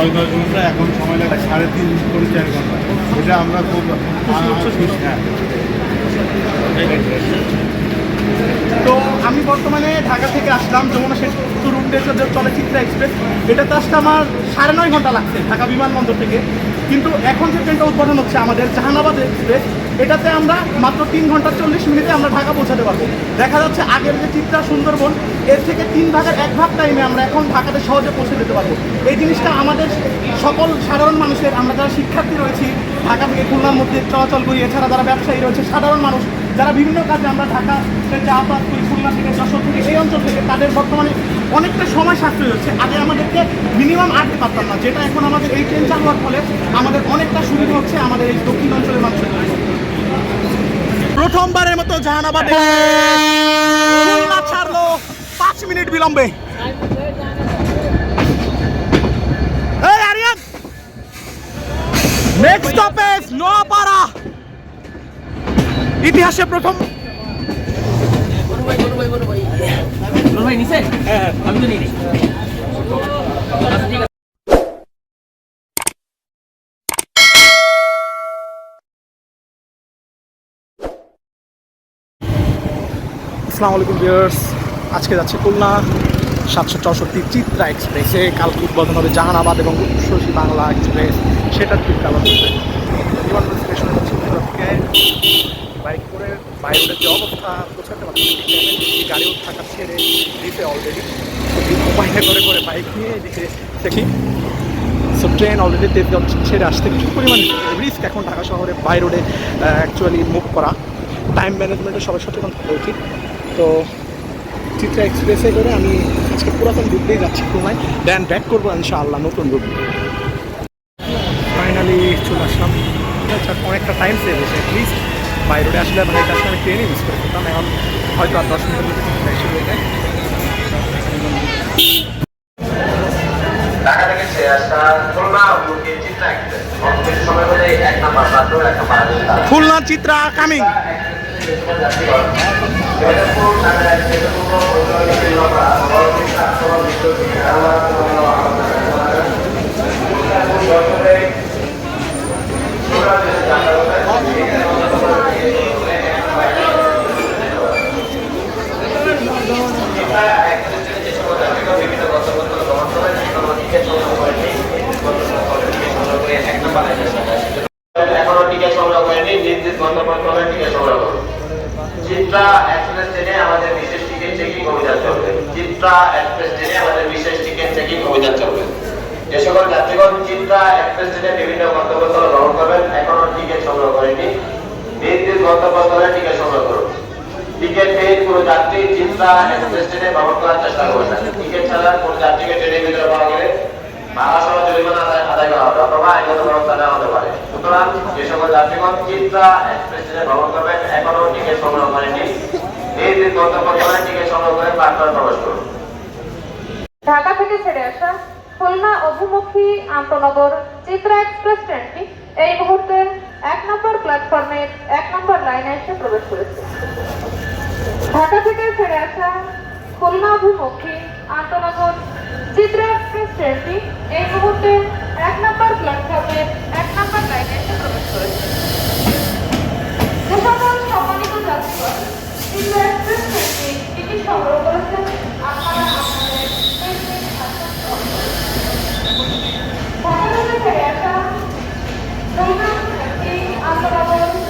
নয় দশ ঘণ্টা, এখন সময় লাগে সাড়ে তিন করে চার ঘণ্টা। এটা আমরা খুব হ্যাঁ তো আমি বর্তমানে ঢাকা থেকে আসলাম যমুনা সেতু রুটে চলচ্চিত্র এক্সপ্রেস এটাতে আসতে আমার সাড়ে নয় ঘণ্টা লাগছে ঢাকা বিমানবন্দর থেকে। কিন্তু এখন যে ট্রেনটা উদ্বোধন হচ্ছে আমাদের জাহানাবাদ এক্সপ্রেস এটাতে আমরা মাত্র তিন ঘণ্টা চল্লিশ মিনিটে আমরা ঢাকা পৌঁছাতে পারব। দেখা যাচ্ছে আগের যে চিত্রা সুন্দরবন এর থেকে তিন ভাগের এক ভাগ টাইমে আমরা এখন ঢাকাতে সহজে পৌঁছে যেতে পারব। এই জিনিসটা আমাদের সকল সাধারণ মানুষের আমরা যারা শিক্ষার্থী রয়েছি ঢাকা থেকে খুলনার মধ্যে চলাচল করি এছাড়া যারা ব্যবসায়ী রয়েছে সাধারণ মানুষ যারা বিভিন্ন কাজে আমরা ঢাকা থেকে যাতায়াত করি খুলনা থেকে যশোর থেকে এই অঞ্চল থেকে তাদের বর্তমানে অনেকটা সময় সাশ্রয় হচ্ছে। আগে আমাদেরকে মিনিমাম আটতে পারতাম না যেটা এখন আমাদের এই ট্রেন চালু হওয়ার ফলে আমাদের অনেকটা সুবিধা হচ্ছে আমাদের এই দক্ষিণ অঞ্চলের মানুষের। প্রথমবারের মতো জাহানাবাদে পাঁচ মিনিট বিলম্বে। Next stoppage Noapara. ইতিহাসে প্রথম আমি তো আছে আসসালামু আলাইকুম ভিউয়ার্স আজকে যাচ্ছে খুলনা, সাতশো চৌষট্টি চিত্রা এক্সপ্রেসে। কালকে উদ্বোধন হবে জাহানাবাদ এবং শশী বাংলা এক্সপ্রেস। সেটার হবে। বিমানবন্দর স্টেশনে যাচ্ছে থেকে। বাইক করে বাইরের যে অবস্থা, বোঝাতে পারছি ঠিক গাড়িও থাকা ছেড়ে দিতে অলরেডি বাইরে করে করে বাইক নিয়ে এদিকে দেখি সো ট্রেন অলরেডি তেজ ছেড়ে আসতে কিছু পরিমাণ রিস্ক এখন ঢাকা শহরে বাই রোডে অ্যাকচুয়ালি মুভ করা। টাইম ম্যানেজমেন্টে সবাই সচেতন থাকা উচিত। তো চিত্রা এক্সপ্রেসে করে আমি আজকে পুরাতন রুট দিয়ে যাচ্ছি খুলনায় দেন ব্যাক করব ইনশাআল্লাহ নতুন রুট ফাইনালি চলে আসলাম। আচ্ছা অনেকটা টাইম সেভ হয়েছে অ্যাটলিস্ট বাই রোডে আসলে ভাইটা আসলে আমি ট্রেনে মিস করে। ফেলতাম এখন হয়তো আর দশ মিনিটের মধ্যে চিত্রা এসে হয়ে যায়। ঢাকা থেকে খুলনা চিত্রা সময় হলে এক নাম্বার এক নাম্বার খুলনা চিত্রা কামিং জয়দেবপুর নামের এক জয়দেবপুর ঐতিহ্য শ্রীলঙ্কা পরবর্তী সাতশো বিশ্ব এখনও টিকিট সংগ্রহ করেনি নির্দিষ্ট গন্তব্যস্থলে টিকিট সংগ্রহ করুন চিত্রা এক্সপ্রেস ট্রেনে আমাদের বিশেষ টিকিট চেকিং অভিযান চলবে চিত্রা এক্সপ্রেস ট্রেনে আমাদের বিশেষ টিকিট চেকিং অভিযান চলবে যে সকল যাত্রীগণ ট্রেনে বিভিন্ন গন্তব্যস্থলে ভ্রমণ করবেন, এখনও টিকিট সংগ্রহ করেনি নির্দিষ্ট গন্তব্যস্থলে টিকিট সংগ্রহ করুন। টিকিট পেয়ে কোনো যাত্রী চিত্রা এক্সপ্রেস ট্রেনে ভ্রমণ করার চেষ্টা করবেন না। টিকিট ছাড়া কোনো যাত্রীকে ট্রেনের ভিতরে পাওয়া গেলে ভাড়া সহ জরিমানা আদায় আদায় করা হবে অথবা আইনগত ব্যবস্থা নেওয়া হতে পারে। সুতরাং যে সকল যাত্রীগণ চিত্রা এক্সপ্রেস ট্রেনে ভ্রমণ করবেন, এখনও টিকিট সংগ্রহ করেনি এই দিন গন্তব্যস্থলে টিকিট সংগ্রহ করে প্ল্যাটফর্মে প্রবেশ করুন। ঢাকা থেকে ছেড়ে আসা খুলনা, অভিমুখী, আন্তনগর, চিত্রা এক্সপ্রেস ট্রেনটি এই মুহূর্তে এক নম্বর প্ল্যাটফর্মের এক নম্বর লাইনে এসে প্রবেশ করেছে। ঢাকা থেকে ছেড়ে আসা খুলনা অভিমুখী, আন্তনগর, চিত্রা এক্সপ্রেস ট্রেনটি এই মুহূর্তে এক নম্বর প্ল্যাটফর্মের এক নম্বর লাইনে এসে প্রবেশ করেছে। যে সম্মানিত যাত্রীগণ চিত্রা এক্সপ্রেস ট্রেনটি টিকিট সংগ্রহ করেছেন আপনারা আপনাদের নিজ নিজ আসন গ্রহণ করুন। ঢাকা থেকে ছেড়ে আসা খুলনা অভিমুখী আন্তনগর চিত্রা এক্সপ্রেস ট্রেনটি এই মুহূর্তে এক নম্বর প্ল্যাটফর্মের এক নম্বর লাইনে এই জাহানাবাদ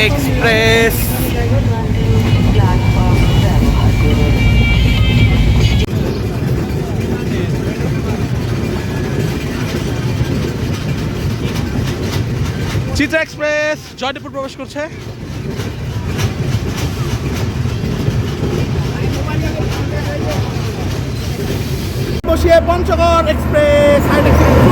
এক্সপ্রেস চিত্রা এক্সপ্রেস জয়দেবপুর প্রবেশ করছে। বসিয়ে পঞ্চগড় এক্সপ্রেস হাইটেক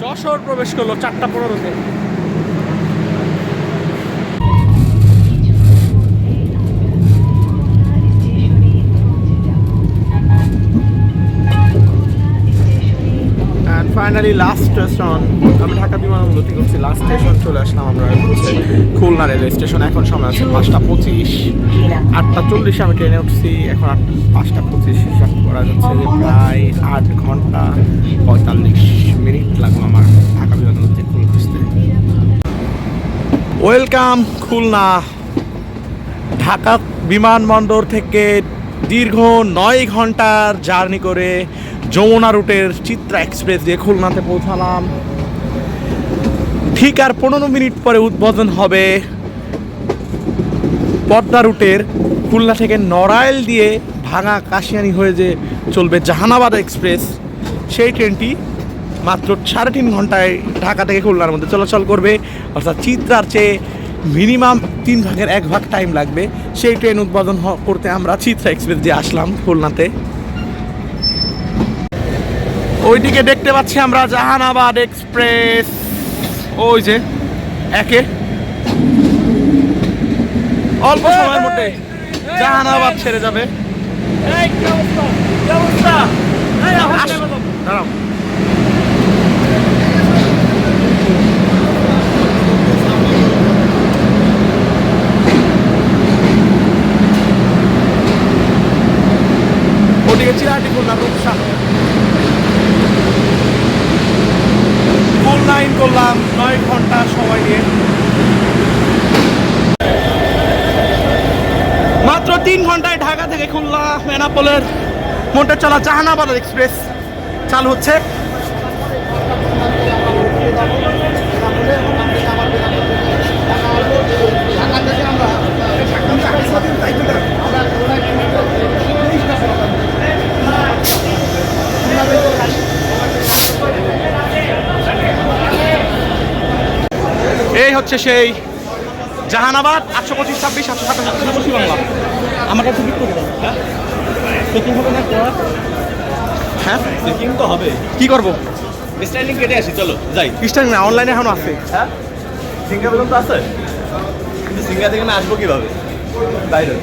যশোর প্রবেশ করল চারটা পনেরোতে। ফাইনালি লাস্ট স্টেশন আমি ঢাকা বিমানবন্দর হচ্ছে লাস্ট স্টেশন চলে আসলাম আমরা হচ্ছে খুলনা রেলওয়ে স্টেশন এখন সময় আছে পাঁচটা পঁচিশ। আটটা চল্লিশে আমি ট্রেনে উঠছি, এখন আট, পাঁচটা পঁচিশ, হিসাব করা যাচ্ছে যে প্রায় আট ঘণ্টা পঁয়তাল্লিশ মিনিট লাগল আমার ঢাকা বিমানবন্দর থেকে খুলনা আসতে। ওয়েলকাম খুলনা। ঢাকা বিমানবন্দর থেকে দীর্ঘ নয় ঘণ্টার জার্নি করে যমুনা রুটের চিত্রা এক্সপ্রেস দিয়ে খুলনাতে পৌঁছালাম। ঠিক আর পনেরো মিনিট পরে উদ্বোধন হবে পদ্মা রুটের খুলনা থেকে নড়াইল দিয়ে ভাঙা কাশিয়ানি হয়ে যে চলবে জাহানাবাদ এক্সপ্রেস, সেই ট্রেনটি মাত্র সাড়ে তিন ঘন্টায় ঢাকা থেকে খুলনার মধ্যে চলাচল করবে। অর্থাৎ চিত্রার চেয়ে মিনিমাম তিন ভাগের এক ভাগ টাইম লাগবে। সেই ট্রেন উদ্বোধন করতে আমরা চিত্রা এক্সপ্রেস দিয়ে আসলাম খুলনাতে। ওইদিকে দেখতে পাচ্ছি আমরা জাহানাবাদ এক্সপ্রেস ওই যে একে। অল্প সময়ের মধ্যে জাহানাবাদ ছেড়ে যাবে। দাঁড়াও ওদিকে চিরাহাটি খুলনা রূপসা ফুল লাইন করলাম নয় ঘণ্টা সময় নিয়ে মাত্র তিন ঘন্টায় ঢাকা থেকে খুলনা মেনাপোলের মোটর চলা জাহানাবাদ এক্সপ্রেস। চালু হচ্ছে। এই হচ্ছে সেই জাহানাবাদ, আটশো পঁচিশ ছাব্বিশ সাতশো সাতাশ সাতশো বাংলা। আমার কাছে বিক্রি চেকিং হবে না করা? হ্যাঁ? চেকিং তো হবে। কি করব? স্ট্যান্ডিং কেটে আসি চলো যাই। ইস্টার্ন না অনলাইনে এখনও আছে। হ্যাঁ? সিঙ্গা পর্যন্ত আছে? কিন্তু সিঙ্গা থেকে না আসব কীভাবে? বাইরে।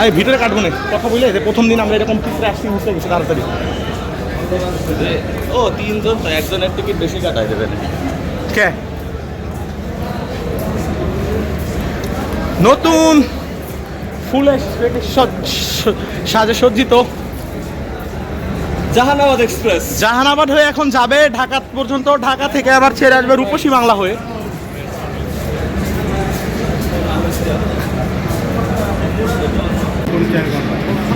আমি ভিতরে কাটবো না। কথা বলে যে প্রথম দিন আমরা এরকম চিত্রে আসছি বুঝতে গেছি তাড়াতাড়ি। ও তিনজন তো একজনের টিকিট বেশি কাটাই দেবেন কে? নতুন ফুলে সাজে সজ্জিত। জাহানাবাদ এক্সপ্রেস। জাহানাবাদ হয়ে এখন যাবে ঢাকা পর্যন্ত। ঢাকা থেকে আবার ছেড়ে আসবে রূপসী বাংলা হয়ে।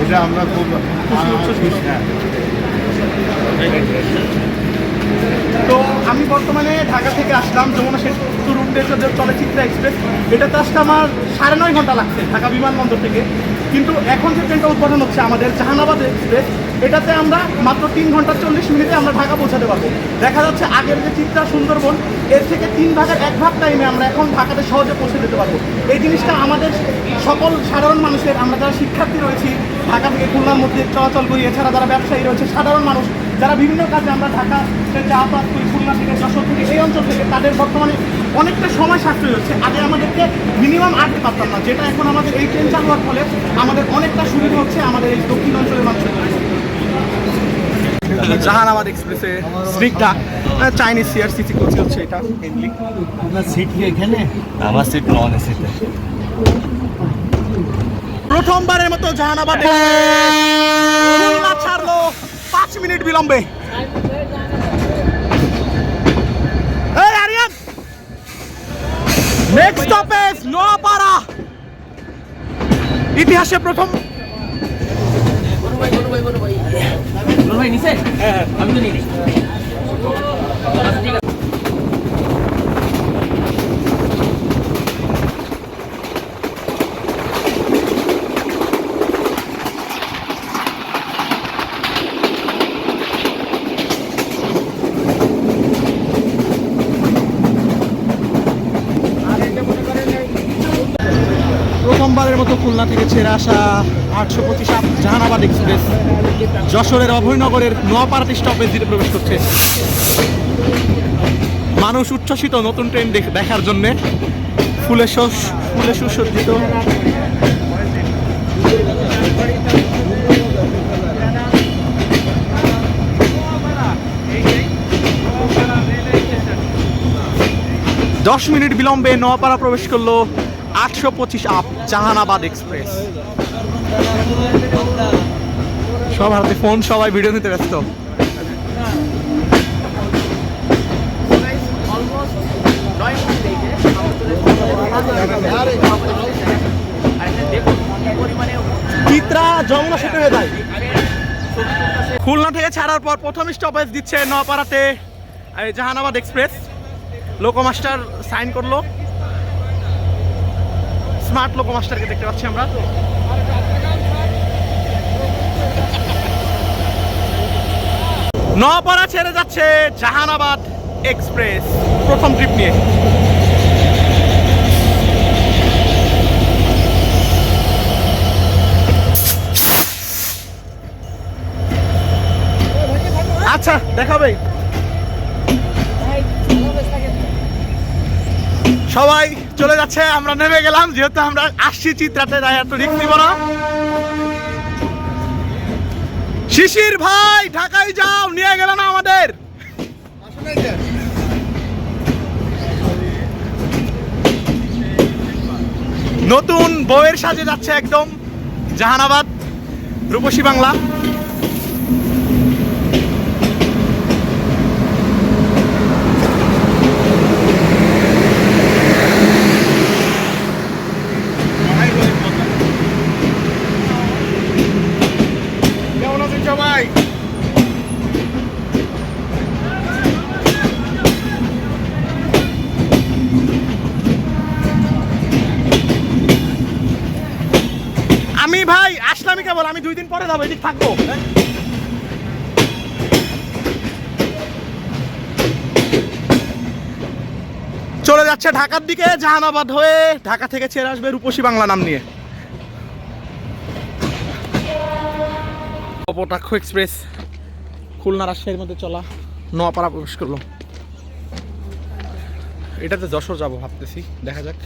এটা আমরা খুব হ্যাঁ। তো আমি বর্তমানে ঢাকা থেকে আসলাম যমুনা সেতু রুটে যে চলচ্চিত্র এক্সপ্রেস, এটাতে আসতে আমার সাড়ে নয় ঘণ্টা লাগছে ঢাকা বিমানবন্দর থেকে। কিন্তু এখন যে ট্রেনটা উদ্বোধন হচ্ছে আমাদের জাহানাবাদ এক্সপ্রেস এটাতে আমরা মাত্র তিন ঘণ্টা চল্লিশ মিনিটে আমরা ঢাকা পৌঁছাতে পারব। দেখা যাচ্ছে আগের যে চিত্রা সুন্দরবন, এর থেকে তিন ভাগের এক ভাগ টাইমে আমরা এখন ঢাকাতে সহজে পৌঁছে যেতে পারব। এই জিনিসটা আমাদের সকল সাধারণ মানুষের, আমরা যারা শিক্ষার্থী রয়েছি, ঢাকা থেকে খুলনার মধ্যে চলাচল করি, এছাড়া যারা ব্যবসায়ী রয়েছে, সাধারণ মানুষ, যারা বিভিন্ন কাজে আমরা ঢাকা যাতায়াত করি, খুলনা থেকে যশোর থেকে এই অঞ্চল থেকে, তাদের বর্তমানে অনেকটা সময় সাশ্রয় হচ্ছে। আগে আমাদেরকে মিনিমাম আটতে পারতাম না, যেটা এখন আমাদের এই ট্রেন চালু হওয়ার ফলে আমাদের অনেকটা সুবিধা হচ্ছে আমাদের এই দক্ষিণ অঞ্চলের মানুষের জাহানাবাদ এক্সপ্রেসে স্নিগ্ধা চাইনিজ সিআরসিসি করছে হচ্ছে এটা মেনলি আপনার সিট কি এখানে? আমার সিট নন এসিতে প্রথমবারের মতো জাহানাবাদ খুলনা ছাড়লো পাঁচ মিনিট বিলম্বে। Next stoppage Noapara. ইতিহাসে প্রথম ভাই নিছেন হ্যাঁ, হ্যাঁ আমি তো নিই। ঠিক আছে প্রথমবারের মতো খুলনা থেকে ছেড়ে আসা আটশো পঁচিশ আপ জাহানাবাদ এক্সপ্রেস। যশোরের অভয়নগরের নোয়াপাড়াটি স্টপেজ দিয়ে প্রবেশ করছে। মানুষ উচ্ছ্বসিত নতুন ট্রেন দেখার জন্য। ফুলে ফুলে সুসজ্জিত। দশ মিনিট বিলম্বে নোয়াপাড়া প্রবেশ করল আটশো পঁচিশ আপ, জাহানাবাদ এক্সপ্রেস। সব হাতে ফোন, সবাই ভিডিও নিতে ব্যস্ত। খুলনা থেকে ছাড়ার পর প্রথম স্টপেজ দিচ্ছে নপাড়াতে Jahanabad express loco master sign করল। স্মার্ট লোকো মাস্টারকে দেখতে পাচ্ছি আমরা। নপাড়া ছেড়ে যাচ্ছে জাহানাবাদ এক্সপ্রেস। প্রথম ট্রিপ নিয়ে। আচ্ছা দেখাবে। সবাই চলে যাচ্ছে, আমরা নেমে গেলাম, যেহেতু আমরা আসছি চিত্রাতে, তাই এত রিক্স না। শিশির ভাই, ঢাকায় যাও, নিয়ে গেল না আমাদের। নতুন বউয়ের সাজে যাচ্ছে একদম জাহানাবাদ, রূপসী বাংলা কেমন আছেন সবাই আমি ভাই আসলামই কেবল আমি দুই দিন পরে যাব, এদিক থাকব। চলে যাচ্ছে ঢাকার দিকে, জাহানাবাদ হয়ে ঢাকা থেকে ছেড়ে আসবে রূপসী বাংলা নাম নিয়ে। কপোতাক্ষ এক্সপ্রেস, খুলনা রাজশাহীর মধ্যে চলা নোয়াপাড়া প্রবেশ করল। এটাতে যশোর যাব ভাবতেছি, দেখা যাক।